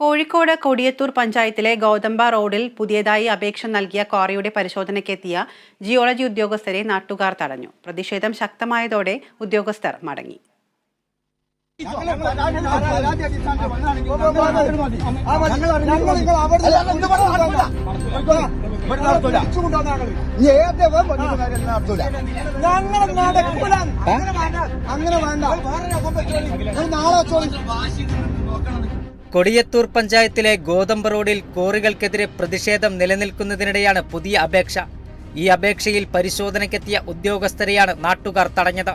കോഴിക്കോട് കൊടിയത്തൂർ പഞ്ചായത്തിലെ ഗൗതമ്പ റോഡിൽ പുതിയതായി അപേക്ഷ നൽകിയ ക്വാറിയുടെ പരിശോധനയ്ക്കെത്തിയ ജിയോളജി ഉദ്യോഗസ്ഥരെ നാട്ടുകാർ തടഞ്ഞു പ്രതിഷേധം ശക്തമായതോടെ ഉദ്യോഗസ്ഥർ മടങ്ങി അങ്ങനെ വേണ്ട നാളെ ചോദിച്ചു കൊടിയത്തൂർ പഞ്ചായത്തിലെ ഗോതമ്പ് റോഡിൽ കോറികൾക്കെതിരെ പ്രതിഷേധം നിലനിൽക്കുന്നതിനിടെയാണ് പുതിയ അപേക്ഷ. ഈ അപേക്ഷയിൽ പരിശോധനയ്ക്കെത്തിയ ഉദ്യോഗസ്ഥരെയാണ് നാട്ടുകാർ തടഞ്ഞത്.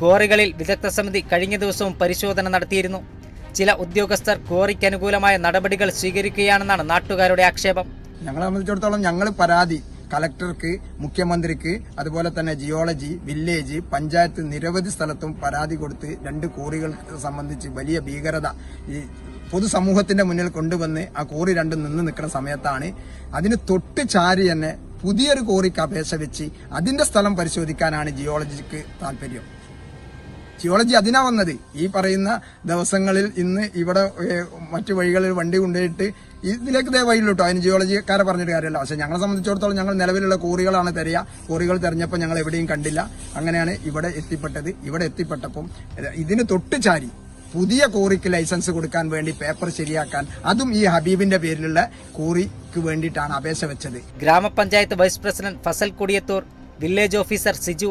കോറികളിൽ വിദഗ്ധ സമിതി കഴിഞ്ഞ ദിവസവും പരിശോധന നടത്തിയിരുന്നു. ചില ഉദ്യോഗസ്ഥർ കോറിക്കനുകൂലമായ നടപടികൾ സ്വീകരിക്കുകയാണെന്നാണ് നാട്ടുകാരുടെ ആക്ഷേപം. ഞങ്ങളെ സംബന്ധിച്ചിടത്തോളം ഞങ്ങൾ പരാതി. കലക്ടർക്ക് മുഖ്യമന്ത്രിക്ക് അതുപോലെ തന്നെ ജിയോളജി വില്ലേജ് പഞ്ചായത്ത് നിരവധി സ്ഥലത്തും പരാതി കൊടുത്ത് രണ്ട് കോറികൾ സംബന്ധിച്ച് വലിയ ഭീകരത ഈ പൊതുസമൂഹത്തിന്റെ മുന്നിൽ കൊണ്ടുവന്ന് ആ കോറി രണ്ടും നിന്ന് നിൽക്കുന്ന സമയത്താണ്. അതിന് തൊട്ട് ചാരി തന്നെ പുതിയൊരു കോറിക്ക് അപേക്ഷ വെച്ച് അതിന്റെ സ്ഥലം പരിശോധിക്കാനാണ് ജിയോളജിക്ക് താല്പര്യം. ജിയോളജി അതിനാ വന്നത്. ഈ പറയുന്ന ദിവസങ്ങളിൽ ഇന്ന് ഇവിടെ മറ്റു വഴികളിൽ വണ്ടി കൊണ്ടുപോയിട്ട് ഇതിലേക്ക് ദേ വഴിയില്ല കേട്ടോ അതിന് ജിയോളജിക്കാരെ പറഞ്ഞിട്ട് കാര്യമല്ല. പക്ഷെ ഞങ്ങളെ സംബന്ധിച്ചിടത്തോളം ഞങ്ങൾ നിലവിലുള്ള കോറികളാണ് തരിക. കോറികൾ തെരഞ്ഞപ്പോൾ ഞങ്ങൾ എവിടെയും കണ്ടില്ല. അങ്ങനെയാണ് ഇവിടെ എത്തിപ്പെട്ടത്. ഇവിടെ എത്തിപ്പെട്ടപ്പം ഇതിന് തൊട്ട് ചാരി പുതിയ കോറിക്ക് ലൈസൻസ് കൊടുക്കാൻ വേണ്ടി പേപ്പർ ശരിയാക്കാൻ അതും ഈ ഹബീബിന്റെ പേരിലുള്ള കോറിക്ക് വേണ്ടിയിട്ടാണ് അപേക്ഷ വെച്ചത്. ഗ്രാമപഞ്ചായത്ത് vice president Fazal Kudiyathoor village officer Siju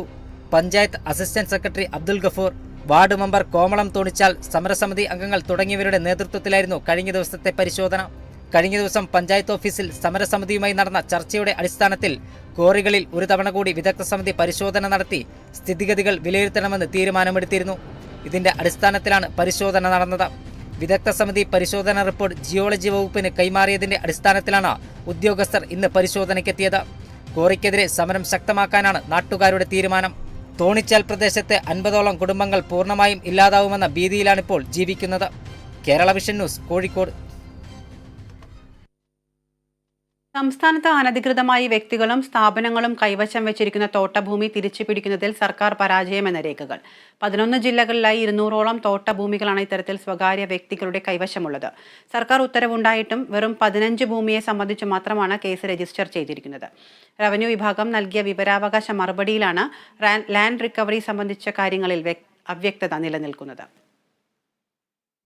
panchayat assistant secretary Abdul Gafoor ward member Komalam Thonichal സമരസമിതി അംഗങ്ങൾ തുടങ്ങിയവരുടെ നേതൃത്വത്തിലായിരുന്നു കഴിഞ്ഞ ദിവസത്തെ പരിശോധന. കഴിഞ്ഞ ദിവസം പഞ്ചായത്ത് ഓഫീസിൽ സമരസമിതിയുമായി നടന്ന ചർച്ചയുടെ അടിസ്ഥാനത്തിൽ ക്വാറികളിൽ ഒരു തവണ കൂടി വിദഗ്ധ സമിതി പരിശോധന നടത്തി സ്ഥിതിഗതികൾ വിലയിരുത്തണമെന്ന് തീരുമാനമെടുത്തിരുന്നു. ഇതിന്റെ അടിസ്ഥാനത്തിലാണ് പരിശോധന നടന്നത്. വിദഗ്ധ സമിതി പരിശോധന റിപ്പോർട്ട് ജിയോളജി വകുപ്പിന് കൈമാറിയതിന്റെ അടിസ്ഥാനത്തിലാണ് ഉദ്യോഗസ്ഥർ ഇന്ന് പരിശോധനയ്ക്കെത്തിയത്. കോറിക്കെതിരെ സമരം ശക്തമാക്കാനാണ് നാട്ടുകാരുടെ തീരുമാനം. തോണിച്ചാൽ പ്രദേശത്തെ അൻപതോളം കുടുംബങ്ങൾ പൂർണമായും ഇല്ലാതാവുമെന്ന ഭീതിയിലാണിപ്പോൾ ജീവിക്കുന്നത്. Kerala vision news Kozhikode. സംസ്ഥാനത്ത് അനധികൃതമായി വ്യക്തികളും സ്ഥാപനങ്ങളും കൈവശം വെച്ചിരിക്കുന്ന തോട്ടഭൂമി തിരിച്ചു പിടിക്കുന്നതിൽ സർക്കാർ പരാജയമെന്ന രേഖകൾ. പതിനൊന്ന് ജില്ലകളിലായി ഇരുന്നൂറോളം തോട്ടഭൂമികളാണ് ഇത്തരത്തിൽ സ്വകാര്യ വ്യക്തികളുടെ കൈവശമുള്ളത്. സർക്കാർ ഉത്തരവുണ്ടായിട്ടും വെറും പതിനഞ്ച് ഭൂമിയെ സംബന്ധിച്ച് മാത്രമാണ് കേസ് രജിസ്റ്റർ ചെയ്തിരിക്കുന്നത്. റവന്യൂ വിഭാഗം നൽകിയ വിവരാവകാശ മറുപടിയിലാണ് ലാൻഡ് റിക്കവറി സംബന്ധിച്ച കാര്യങ്ങളിൽ വ്യക്- അവ്യക്തത നിലനിൽക്കുന്നത്.